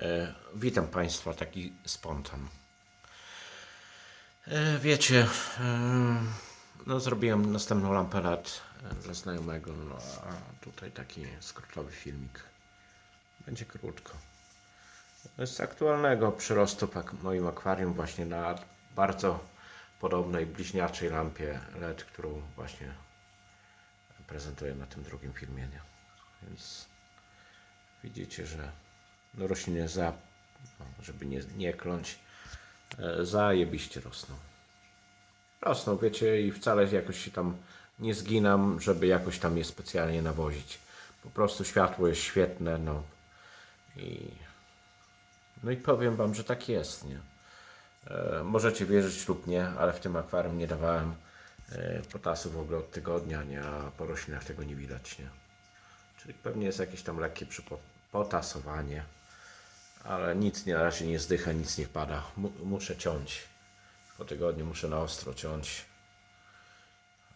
E, witam Państwa, taki spontan. E, wiecie, e, no zrobiłem następną lampę LED dla znajomego, no a tutaj taki skrótowy filmik. Będzie krótko. Z aktualnego przyrostu pak- moim akwarium właśnie na bardzo podobnej bliźniaczej lampie LED, którą właśnie prezentuję na tym drugim filmie. Więc widzicie, że rośliny za, no, żeby nie, nie kląć, e, zajebiście rosną. Rosną, wiecie, i wcale jakoś się tam nie zginam, żeby jakoś tam je specjalnie nawozić. Po prostu światło jest świetne, no i no i powiem Wam, że tak jest, nie? E, możecie wierzyć lub nie, ale w tym akwarium nie dawałem e, potasu w ogóle od tygodnia, nie? A po roślinach tego nie widać, nie? Czyli pewnie jest jakieś tam lekkie przypotasowanie, ale nic nie, na razie nie zdycha, nic nie pada. Mu, muszę ciąć. Po tygodniu muszę na ostro ciąć,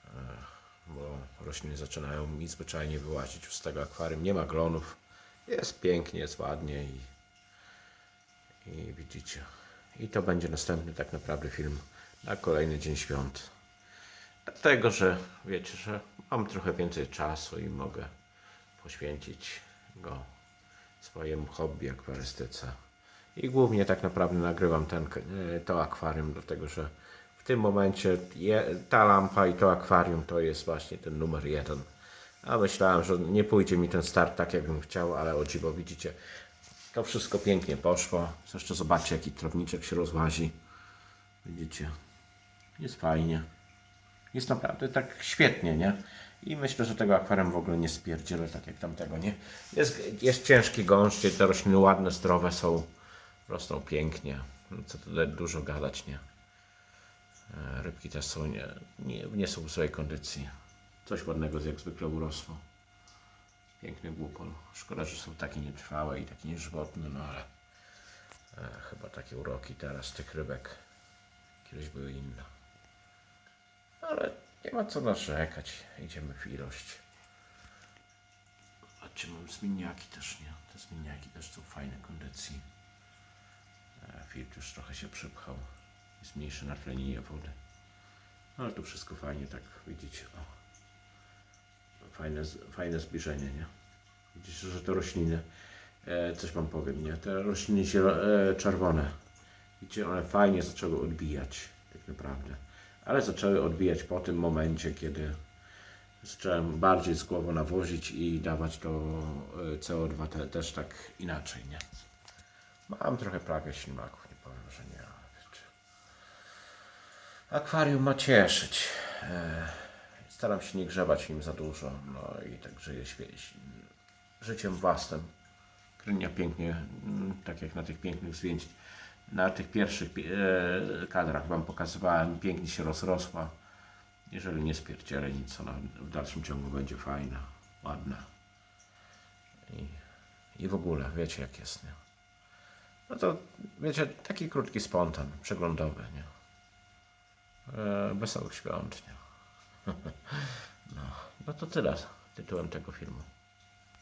e, bo rośliny zaczynają mi zwyczajnie wyłazić z tego akwarium. Nie ma glonów, jest pięknie, jest ładnie i, i widzicie. I to będzie następny tak naprawdę film na kolejny dzień świąt. Dlatego, że wiecie, że mam trochę więcej czasu i mogę poświęcić go swojemu hobby akwarystyce. I głównie tak naprawdę nagrywam ten, e, to akwarium, dlatego że w tym momencie je, ta lampa i to akwarium to jest właśnie ten numer jeden. A myślałem, że nie pójdzie mi ten start tak, jakbym chciał, ale o dziwo widzicie, to wszystko pięknie poszło. Zresztą zobaczcie, jaki trawniczek się rozłazi. Widzicie, jest fajnie. Jest naprawdę tak świetnie, nie? I myślę, że tego akwarium w ogóle nie spierdzielę tak jak tamtego, nie? Jest, jest ciężki gąszcie, te rośliny ładne, zdrowe są, rosną pięknie. No Co tutaj dużo gadać, nie? E, Rybki też są, nie, nie, nie są w złej kondycji. Coś ładnego jak zwykle urosło. Piękny głupol. Szkoda, że są takie nietrwałe i takie nieżywotne, no ale e, chyba takie uroki teraz tych rybek kiedyś były inne. Ale nie ma co narzekać. Idziemy w ilość. Zobaczcie, mam zmienniaki też, nie? Te zmienniaki też są w fajnej kondycji. E, Filtr już trochę się przypchał. Jest mniejsze natlenienie wody. No, Ale tu wszystko fajnie, tak widzicie. O. Fajne, fajne zbliżenie, nie? Widzicie, że te rośliny, e, coś wam powiem, nie? Te rośliny zielo, e, czerwone, widzicie, one fajnie zaczęły odbijać, tak naprawdę. Ale zaczęły odbijać po tym momencie, kiedy zacząłem bardziej z głową nawozić i dawać to e, CO2 te, też tak inaczej, nie? Mam trochę plagę ślimaków, nie powiem, że nie. Akwarium ma cieszyć. E, Staram się nie grzebać nim za dużo, no i tak żyję życiem własnym. Krynia pięknie, mm, tak jak na tych pięknych zdjęć, na tych pierwszych e, kadrach Wam pokazywałem, pięknie się rozrosła. Jeżeli nie spierdzielę nic, ona w dalszym ciągu będzie fajna, ładna. I, I w ogóle, wiecie jak jest, nie? No to, wiecie, taki krótki spontan, przeglądowy, nie? E, wesołych świąt, nie? No, no to tyle tytułem tego filmu.